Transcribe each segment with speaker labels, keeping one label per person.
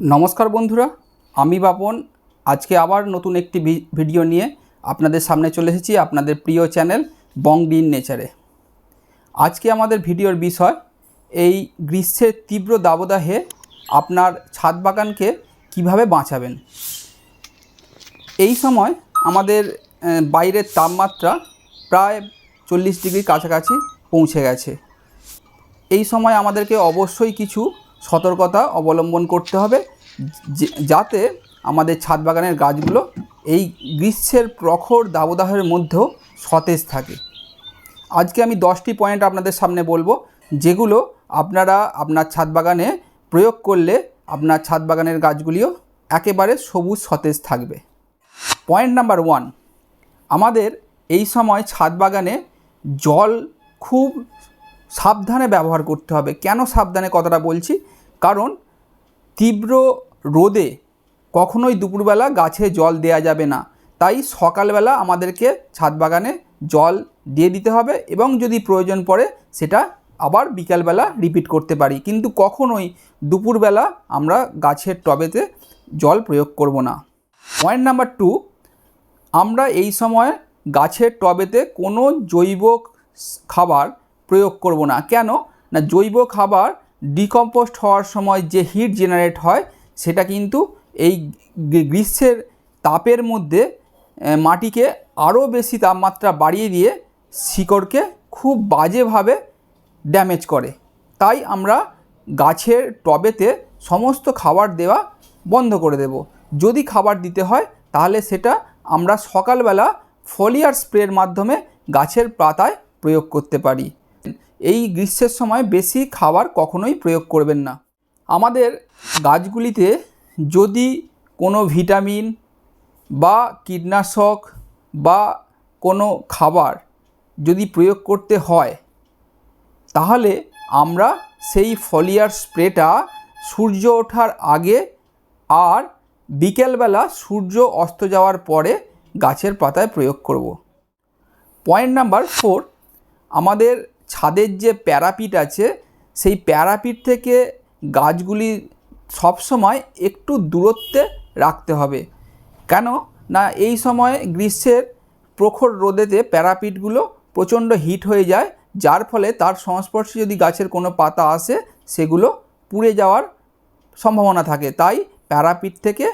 Speaker 1: নমস্কার বন্ধুরা, আমি বাপন। আজকে আবার নতুন একটি ভিডিও নিয়ে আপনাদের সামনে চলে এসেছি আপনাদের প্রিয় চ্যানেল বং ডিন নেচারে। আজকে আমাদের ভিডিওর বিষয়, এই গ্রীষ্মের তীব্র দাবদাহে আপনার ছাদ বাগানকে কীভাবে বাঁচাবেন? এই সময় আমাদের বাইরের তাপমাত্রা প্রায় চল্লিশ ডিগ্রির কাছাকাছি পৌঁছে গেছে। এই সময় আমাদেরকে অবশ্যই কিছু সতর্কতা অবলম্বন করতে হবে যাতে আমাদের ছাদ বাগানের গাছগুলো এই গ্রীষ্মের প্রখর দাবদাহের মধ্যেও সতেজ থাকে। আজকে আমি দশটি পয়েন্ট আপনাদের সামনে বলব, যেগুলো আপনারা আপনার ছাদ বাগানে প্রয়োগ করলে আপনার ছাদ বাগানের গাছগুলিও একেবারে সবুজ সতেজ থাকবে। পয়েন্ট নাম্বার ওয়ান, আমাদের এই সময় ছাদ বাগানে জল খুব সাবধানে ব্যবহার করতে হবে। কেন সাবধানে কথাটা বলছি? কারণ তীব্র রোদে কখনোই দুপুরবেলা গাছে জল দেয়া যাবে না। তাই সকালবেলা আমাদেরকে ছাদ বাগানে জল দিয়ে দিতে হবে এবং যদি প্রয়োজন পড়ে সেটা আবার বিকালবেলা রিপিট করতে পারি। কিন্তু কখনোই দুপুরবেলা আমরা গাছের টবেতে জল প্রয়োগ করব না। পয়েন্ট নাম্বার টু আমরা এই সময় গাছের টবেতে কোনো জৈব খাবার প্রয়োগ করব না। কেন? না, জৈব খাবার ডিকম্পোস্ট হওয়ার সময় যে হিট জেনারেট হয়, সেটা কিন্তু এই গ্রীষ্মের তাপের মধ্যে মাটিকে আরও বেশি তাপমাত্রা বাড়িয়ে দিয়ে শিকড়কে খুব বাজেভাবে ড্যামেজ করে। তাই আমরা গাছের টবেতে সমস্ত খাবার দেওয়া বন্ধ করে দেব। যদি খাবার দিতে হয়, তাহলে সেটা আমরা সকালবেলা ফলিয়ার স্প্রের মাধ্যমে গাছের পাতায় প্রয়োগ করতে পারি। এই গ্রীষ্মের সময় বেশি খাবার কখনোই প্রয়োগ করবেন না। আমাদের গাছগুলিতে যদি কোনো ভিটামিন বা কীটনাশক বা কোনো খাবার যদি প্রয়োগ করতে হয়, তাহলে আমরা সেই ফলিয়ার স্প্রেটা সূর্য ওঠার আগে আর বিকেলবেলা সূর্য অস্ত যাওয়ার পরে গাছের পাতায় প্রয়োগ করব। পয়েন্ট নাম্বার ফোর, আমাদের ছাদের যে প্যারাপিট আছে, সেই প্যারাপিট থেকে গাছগুলি সবসময় একটু দূরত্বে রাখতে হবে। কেন? না, এই সময় গ্রীষ্মের প্রখর রোদেতে প্যারাপিটগুলো প্রচণ্ড হিট হয়ে যায়, যার ফলে তার সংস্পর্শে যদি গাছের কোনো পাতা আসে, সেগুলো পুড়ে যাওয়ার সম্ভাবনা থাকে। তাই প্যারাপিট থেকে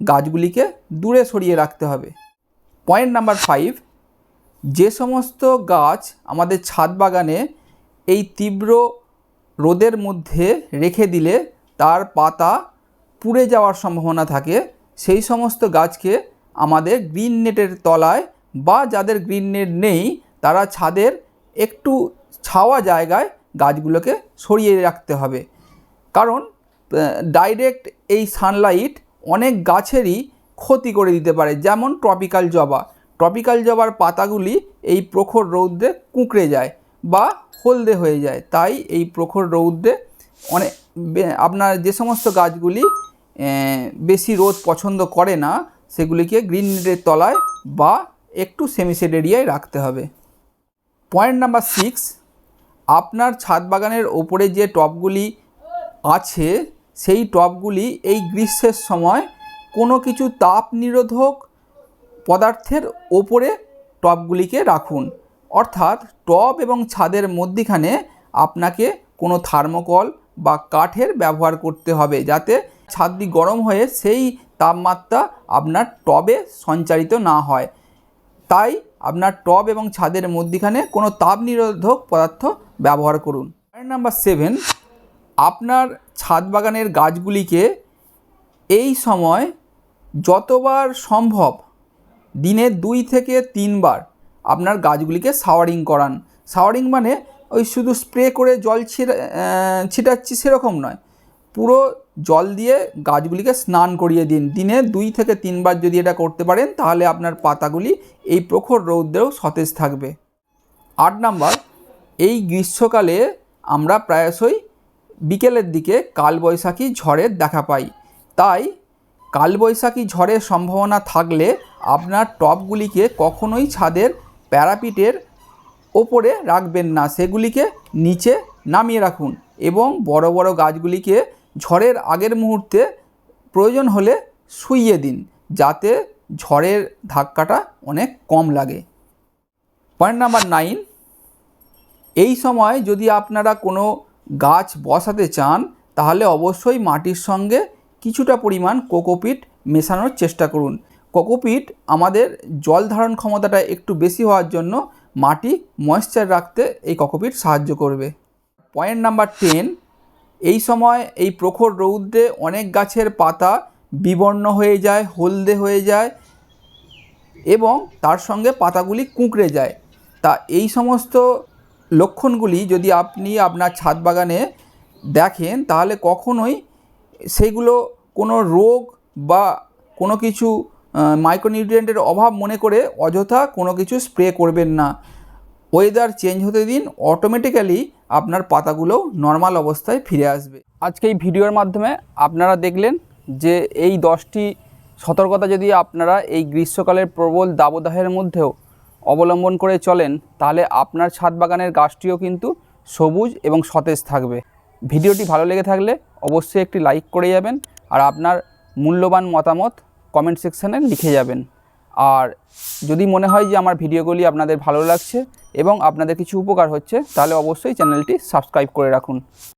Speaker 1: গাছগুলিকে দূরে সরিয়ে রাখতে হবে। পয়েন্ট নাম্বার ফাইভ যে সমস্ত গাছ আমাদের ছাদ বাগানে এই তীব্র রোদের মধ্যে রেখে দিলে তার পাতা পুড়ে যাওয়ার সম্ভাবনা থাকে, সেই সমস্ত গাছকে আমাদের গ্রিন নেটের তলায় বা যাদের গ্রিন নেট নেই, তারা ছাদের একটু ছাওয়া জায়গায় গাছগুলোকে সরিয়ে রাখতে হবে। কারণ ডাইরেক্ট এই সানলাইট অনেক গাছেরই ক্ষতি করে দিতে পারে, যেমন ট্রপিক্যাল জবা। ট্রপিক্যাল জবার পাতাগুলি এই প্রখর রৌদ্রে কুঁকড়ে যায় বা হলদে হয়ে যায়। তাই এই প্রখর রৌদ্রে অনেক আপনার যে সমস্ত গাছগুলি বেশি রোদ পছন্দ করে না, সেগুলিকে গ্রিন নেটের তলায় বা একটু সেমিসেড এরিয়ায় রাখতে হবে। পয়েন্ট নাম্বার সিক্স, আপনার ছাদ বাগানের ওপরে যে টবগুলি আছে, সেই টবগুলি এই গ্রীষ্মের সময় কোনো কিছু তাপ নিরোধক পদার্থের ওপরে টবগুলিকে রাখুন। অর্থাৎ টব এবং ছাদের মধ্যিখানে আপনাকে কোনো থার্মোকল বা কাঠের ব্যবহার করতে হবে, যাতে ছাদটি গরম হয়ে সেই তাপমাত্রা আপনার টবে সঞ্চারিত না হয়। তাই আপনার টব এবং ছাদের মধ্যিখানে কোনো তাপ নিরোধক পদার্থ ব্যবহার করুন। পয়েন্ট নাম্বার সেভেন আপনার ছাদ বাগানের গাছগুলিকে এই সময় যতবার সম্ভব দিনে দুই থেকে তিনবার আপনার গাছগুলিকে শাওয়ারিং করান। শাওয়ারিং মানে ওই শুধু স্প্রে করে জল ছিটাচ্ছি সেরকম নয়। পুরো জল দিয়ে গাছগুলিকে স্নান করিয়ে দিন। দিনে দুই থেকে তিনবার যদি এটা করতে পারেন, তাহলে আপনার পাতাগুলি এই প্রখর রৌদ্রেও সতেজ থাকবে। আট নাম্বার, এই গ্রীষ্মকালে আমরা প্রায়শই বিকেলের দিকে কালবৈশাখী ঝড়ের দেখা পাই। তাই কালবৈশাখী ঝড়ের সম্ভাবনা থাকলে আপনার টবগুলিকে কখনোই ছাদের প্যারাপিটের ওপরে রাখবেন না। সেগুলিকে নিচে নামিয়ে রাখুন এবং বড় বড় গাছগুলিকে ঝড়ের আগের মুহূর্তে প্রয়োজন হলে শুইয়ে দিন, যাতে ঝড়ের ধাক্কাটা অনেক কম লাগে। পয়েন্ট নাম্বার নাইন, এই সময় যদি আপনারা কোনো গাছ বসাতে চান, তাহলে অবশ্যই মাটির সঙ্গে কিছুটা পরিমাণ কোকোপিট মেশানোর চেষ্টা করুন। কোকোপিট আমাদের জল ধারণ ক্ষমতাটা একটু বেশি হওয়ার জন্য মাটি ময়েশ্চার রাখতে এই কোকোপিট সাহায্য করবে। পয়েন্ট নাম্বার টেন এই সময় এই প্রখর রৌদ্রে অনেক গাছের পাতা বিবর্ণ হয়ে যায়, হলদে হয়ে যায় এবং তার সঙ্গে পাতাগুলি কুঁকড়ে যায়। তা এই সমস্ত লক্ষণগুলি যদি আপনি আপনার ছাদ বাগানে দেখেন, তাহলে কখনোই সেগুলো কোনো রোগ বা কোনো কিছু মাইক্রোনিউট্রিয়েন্টের অভাব মনে করে অযথা কোনো কিছু স্প্রে করবেন না। ওয়েদার চেঞ্জ হতে দিন অটোমেটিক্যালি আপনার পাতাগুলো নর্মাল অবস্থায় ফিরে আসবে। আজকে এই ভিডিওর মাধ্যমে আপনারা দেখলেন যে এই দশটি সতর্কতা যদি আপনারা এই গ্রীষ্মকালের প্রবল দাবদাহের মধ্যেও অবলম্বন করে চলেন, তাহলে আপনার ছাদ বাগানের গাছটিও কিন্তু সবুজ এবং সতেজ থাকবে। ভিডিওটি ভালো লেগে থাকলে অবশ্যই একটি লাইক করে যাবেন, আর আপনার মূল্যবান মতামত কমেন্ট সেকশানে লিখে যাবেন। আর যদি মনে হয় যে আমার ভিডিওগুলি আপনাদের ভালো লাগছে এবং আপনাদের কিছু উপকার হচ্ছে, তাহলে অবশ্যই চ্যানেলটি সাবস্ক্রাইব করে রাখুন।